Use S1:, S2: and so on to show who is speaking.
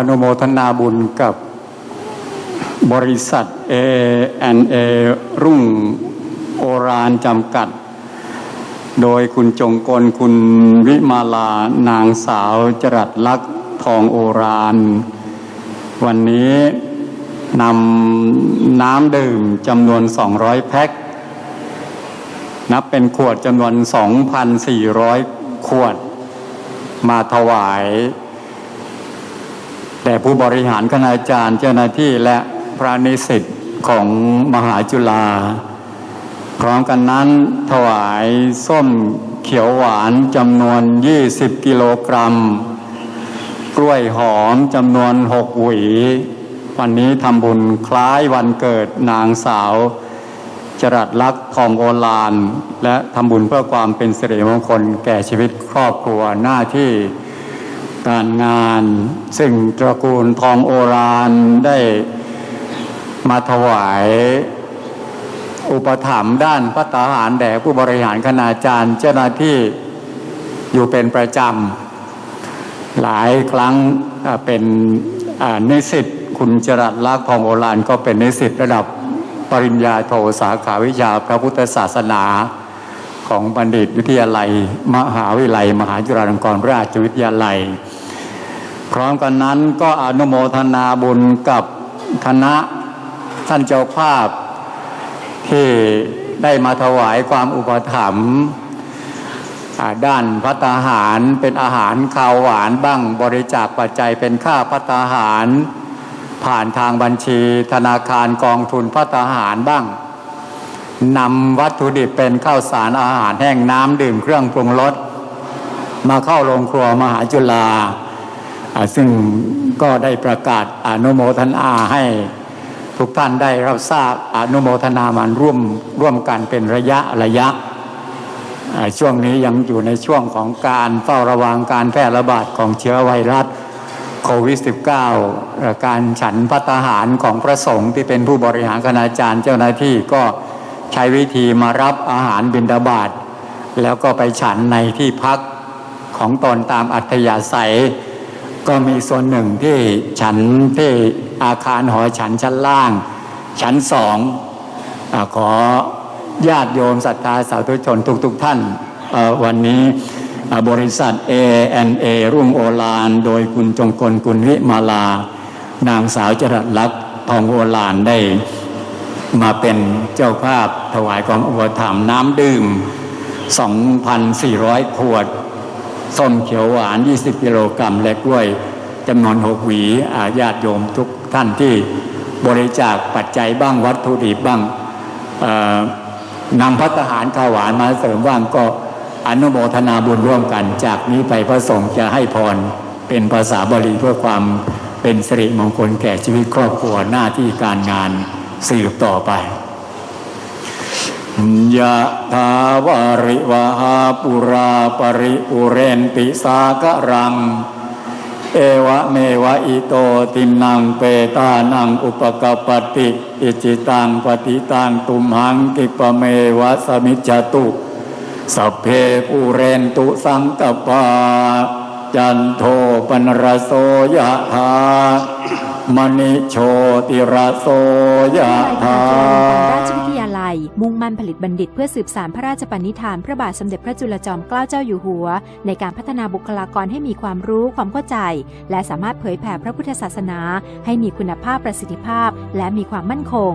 S1: ขออนุโมทนาบุญกับบริษัท A&A รุ่งโอรานจำกัด โดยคุณจงกลคุณวิมาลานางสาวจรัสลักษณ์ทองโอราน วันนี้นำน้ำดื่มจำนวน 200 แพ็ค นับเป็นขวดจำนวน 2,400 ขวด มาถวาย แด่ผู้บริหารคณาจารย์เจ้าหน้าที่และพระนิสิตของมหาจุฬาพร้อมกันนั้นถวายส้มเขียวหวานจำนวน 20 กิโลกรัม กล้วยหอมจำนวน 6 หวี วันนี้ทำบุญคล้ายวันเกิดนางสาว จรัสลักษณ์ทองโอลาน และทำบุญเพื่อความเป็นสิริมงคลแก่ชีวิตครอบครัวหน้าที่ การงาน ซึ่งตระกูลทองโอรานได้มาถวายอุปถัมภ์ด้านพัฒหารแด่ผู้บริหารคณาจารย์เจ้าหน้าที่อยู่เป็นประจำ หลายครั้งเป็นนิสิตคุณจรัสลักษ์ทองโอรานก็เป็นนิสิตระดับปริญญาโทสาขาวิชาพระพุทธศาสนาของบัณฑิตวิทยาลัย มหาวิทยาลัย มหาจุฬาลงกรณราชวิทยาลัย พร้อมกันนั้นก็อนุโมทนาบุญกับคณะท่านเจ้าภาพ ที่ได้มาถวายความอุปถัมภ์ด้านพัตตาหารเป็นอาหารข้าวหวานบ้างบริจาคปัจจัยเป็นค่าพัตตาหาร ผ่านทางบัญชีธนาคารกองทุนพัตตาหารบ้างนำวัตถุดิบเป็นข้าวสารอาหารแห้งน้ำดื่มเครื่องปรุงรสมาเข้าโรงครัวมหาจุฬา ซึ่งก็ได้ประกาศอนุโมทนาให้ทุกท่านได้รับทราบอนุโมทนามันร่วมร่วมกันเป็นระยะระยะ ช่วงนี้ยังอยู่ในช่วงของการเฝ้าระวังการแพร่ระบาดของเชื้อไวรัสโควิด -19 เอ่อการฉันพัตหารของพระสงฆ์ที่เป็นผู้บริหารคณาจารย์เจ้าหน้าที่ก็ใช้วิธีมารับอาหารบิณฑบาตแล้วก็ไปฉันในที่พักของตนตามอัธยาศัย ก็มีส่วนหนึ่งที่ฉันที่อาคารหอฉันชั้นล่าง ชั้นสองอขอญาติโยมศรัทธาสาธุชนทุกๆทท่าน วันนี้บริษัท A&A รุ่งโอลาน โดยคุณจงกลกุลวิมาลา นางสาวจรัสลักษ์ทองโอลานได้มาเป็นเจ้าภาพถวายความอุปถัมภ์น้ำดื่ม 2,400 ขวด ส้มเขียวหวาน 20 กิโลกรัมและกล้วยจำนวน6หวีอาญาติโยมทุกท่านที่บริจาคปัจจัยบ้างวัตถุดิบบ้างนำพัฒหารข้าวหวานมาเสริมบ้างก็อนุโมทนาบุญร่วมกันจากนี้ไปพระสงฆ์จะให้พรเป็นภาษาบาลีเพื่อความเป็นสิริมงคลแก่ชีวิตครอบครัวหน้าที่การงานสืบต่อไป ยะถาวาริวหาปุราปริปุเรนติสากะรัง เอวะเมวะอิโตตินังเปตานังอุปกปปติ อิจิตังปฏิตังตุมหังกิปเมวะสมิจจตุ สัพเพปุเรนตุสังกปา จันโทปนรโสยะธามณิโชติรโสยะธา
S2: ราชวิทยาลัย มุ่งมั่นผลิตบัณฑิตเพื่อสืบสารพระราชปณิธาน พระบาทสมเด็จพระจุลจอมเกล้าเจ้าอยู่หัว ในการพัฒนาบุคลากรให้มีความรู้ความเข้าใจ และสามารถเผยแผ่พระพุทธศาสนา ให้มีคุณภาพประสิทธิภาพ และมีความมั่นคง